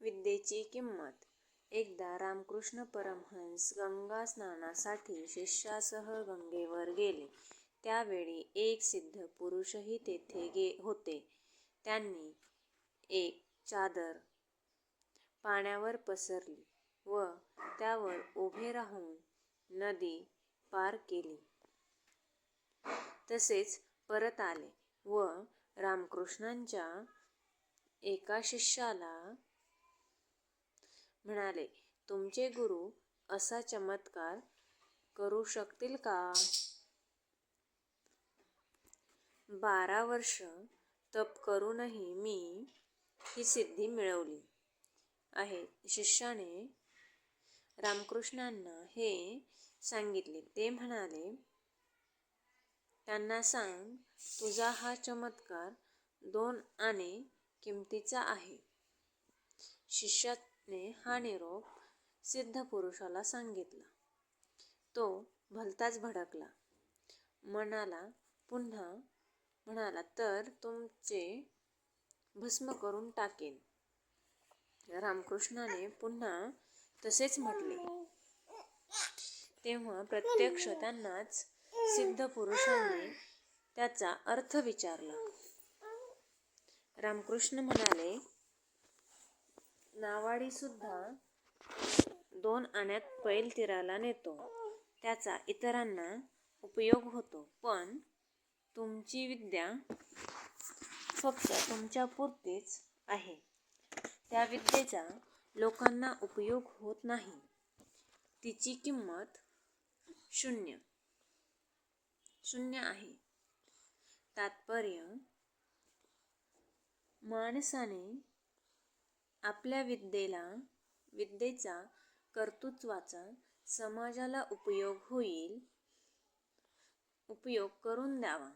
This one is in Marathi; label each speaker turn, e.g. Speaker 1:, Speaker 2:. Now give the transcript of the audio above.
Speaker 1: विद्येची किंमत एकदा रामकृष्ण परमहंस गंगा स्नानासाठी शिष्यासह गंगेवर गेले. त्यावेळी एक सिद्ध पुरुषही तेथे गे होते. त्यांनी एक चादर पाण्यावर पसरली व त्यावर उभे राहून नदी पार केली. तसेच परत आले व रामकृष्णांच्या एका शिष्याला म्हणाले, तुमचे गुरु असा चमत्कार करू शकतील का? बारा वर्ष तप करूनही मी ही सिद्धी मिळवली आहे. शिष्याने रामकृष्णांना हे सांगितले. ते म्हणाले, त्यांना सांग तुझा हा चमत्कार दोन आणे किमतीचा आहे. ने हा निरोप सिद्ध पुरुषाला सांगितला. तो भलताच भडकला. मनाला पुन्हा म्हणाला तर तुमचे भस्म करून टाकेन. रामकृष्णाने पुन्हा तसेच म्हटले. तेव्हा प्रत्यक्ष त्यांनाच सिद्ध पुरुषाने त्याचा अर्थ विचारला. रामकृष्ण म्हणाले, नावाडीसुद्धा दोन आण्यात पैल तीराला नेतो. त्याचा इतरांना उपयोग होतो. पण तुमची विद्या फक्त तुमच्यापुरतीच आहे. त्या विद्येचा लोकांना उपयोग होत नाही. तिची किंमत शून्य आहे. तात्पर्य माणसाने आपल्या विद्येला विद्येचा, कर्तृत्वाचा समाजाला उपयोग होईल उपयोग करून द्यावा.